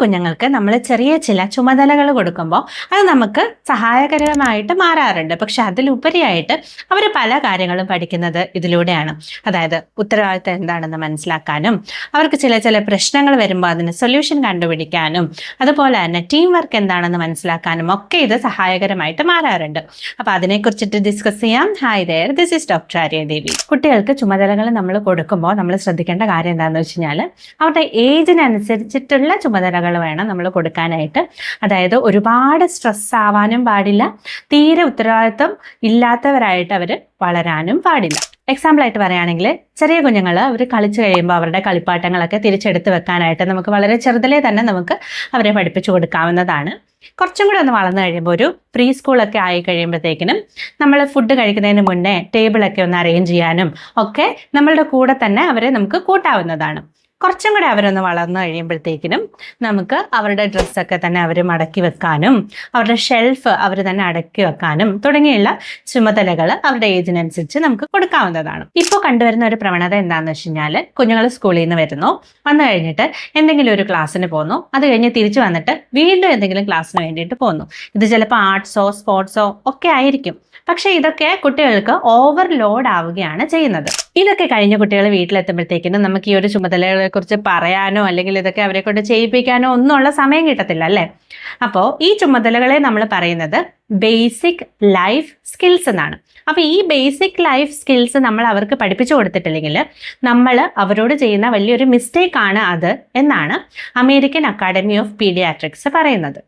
കുഞ്ഞുങ്ങൾക്ക് നമ്മൾ ചെറിയ ചില ചുമതലകൾ കൊടുക്കുമ്പോൾ അത് നമുക്ക് സഹായകരമായിട്ട് മാറാറുണ്ട്. പക്ഷെ അതിലുപരിയായിട്ട് അവർ പല കാര്യങ്ങളും പഠിക്കുന്നത് ഇതിലൂടെയാണ്. അതായത് ഉത്തരവാദിത്തം എന്താണെന്ന് മനസ്സിലാക്കാനും അവർക്ക് ചില ചില പ്രശ്നങ്ങൾ വരുമ്പോൾ അതിന് സൊല്യൂഷൻ കണ്ടുപിടിക്കാനും അതുപോലെ തന്നെ ടീം വർക്ക് എന്താണെന്ന് മനസ്സിലാക്കാനും ഒക്കെ ഇത് സഹായകരമായിട്ട് മാറാറുണ്ട്. അപ്പോൾ അതിനെക്കുറിച്ചിട്ട് ഡിസ്കസ് ചെയ്യാം. Hi there this is doctor Aryadevi. കുട്ടികൾക്ക് ചുമതലകൾ നമ്മൾ കൊടുക്കുമ്പോൾ നമ്മൾ ശ്രദ്ധിക്കേണ്ട കാര്യം എന്താണെന്ന് വെച്ച് കഴിഞ്ഞാൽ അവരുടെ ഏജിനനുസരിച്ചിട്ടുള്ള ചുമതലകൾ വേണം നമ്മൾ കൊടുക്കാനായിട്ട്. അതായത് ഒരുപാട് സ്ട്രെസ് ആവാനും പാടില്ല. തീരെ ഉത്തരവാദിത്വം ഇല്ലാത്തവരായിട്ട് അവർ വളരാനും പാടില്ല. എക്സാമ്പിൾ ആയിട്ട് പറയുകയാണെങ്കിൽ ചെറിയ കുഞ്ഞുങ്ങൾ അവർ കളിച്ചു കഴിയുമ്പോൾ അവരുടെ കളിപ്പാട്ടങ്ങളൊക്കെ തിരിച്ചെടുത്ത് വെക്കാനായിട്ട് നമുക്ക് വളരെ ചെറുതിലേ തന്നെ നമുക്ക് അവരെ പഠിപ്പിച്ചു കൊടുക്കാവുന്നതാണ്. കുറച്ചും കൂടെ ഒന്ന് വളർന്നു കഴിയുമ്പോൾ ഒരു പ്രീ സ്കൂളൊക്കെ ആയി കഴിയുമ്പോഴത്തേക്കിനും നമ്മൾ ഫുഡ് കഴിക്കുന്നതിന് മുന്നേ ടേബിളൊക്കെ ഒന്ന് അറേഞ്ച് ചെയ്യാനും ഒക്കെ നമ്മളുടെ കൂടെ തന്നെ അവരെ നമുക്ക് കൂട്ടാവുന്നതാണ്. കുറച്ചും കൂടെ അവരൊന്ന് വളർന്നു കഴിയുമ്പോഴത്തേക്കിനും നമുക്ക് അവരുടെ ഡ്രസ്സൊക്കെ തന്നെ അവർ മടക്കി വെക്കാനും അവരുടെ ഷെൽഫ് അവർ തന്നെ അടക്കി വെക്കാനും തുടങ്ങിയുള്ള ചുമതലകൾ അവരുടെ ഏജിനനുസരിച്ച് നമുക്ക് കൊടുക്കാവുന്നതാണ്. ഇപ്പോൾ കണ്ടുവരുന്ന ഒരു പ്രവണത എന്താണെന്ന് വെച്ച് കഴിഞ്ഞാൽ കുഞ്ഞുങ്ങൾ സ്കൂളിൽ നിന്ന് വരുന്നു വന്നു കഴിഞ്ഞിട്ട് എന്തെങ്കിലും ഒരു ക്ലാസ്സിന് പോകുന്നു അത് കഴിഞ്ഞ് തിരിച്ചു വന്നിട്ട് വീണ്ടും എന്തെങ്കിലും ക്ലാസ്സിന് വേണ്ടിയിട്ട് പോകുന്നു ഇത് ചിലപ്പോൾ ആർട്സോ സ്പോർട്സോ ഒക്കെ ആയിരിക്കും. പക്ഷേ ഇതൊക്കെ കുട്ടികൾക്ക് ഓവർലോഡ് ആവുകയാണ് ചെയ്യുന്നത്. ഇതൊക്കെ കഴിഞ്ഞ കുട്ടികൾ വീട്ടിലെത്തുമ്പോഴത്തേക്കിനും നമുക്ക് ഈ ഒരു ചുമതലകളെ കുറിച്ച് പറയാനോ അല്ലെങ്കിൽ ഇതൊക്കെ അവരെ കൊണ്ട് ചെയ്യിപ്പിക്കാനോ ഒന്നുമുള്ള സമയം കിട്ടത്തില്ല അല്ലേ? അപ്പോൾ ഈ ചുമതലകളെ നമ്മൾ പറയുന്നത് ബേസിക് ലൈഫ് സ്കിൽസ് എന്നാണ്. അപ്പോൾ ഈ ബേസിക് ലൈഫ് സ്കിൽസ് നമ്മൾ അവർക്ക് പഠിപ്പിച്ചു കൊടുത്തിട്ടില്ലെങ്കിൽ നമ്മൾ അവരോട് ചെയ്യുന്ന വലിയൊരു മിസ്റ്റേക്ക് ആണ് അത് എന്നാണ് അമേരിക്കൻ അക്കാഡമി ഓഫ് പീഡിയാട്രിക്സ് പറയുന്നത്.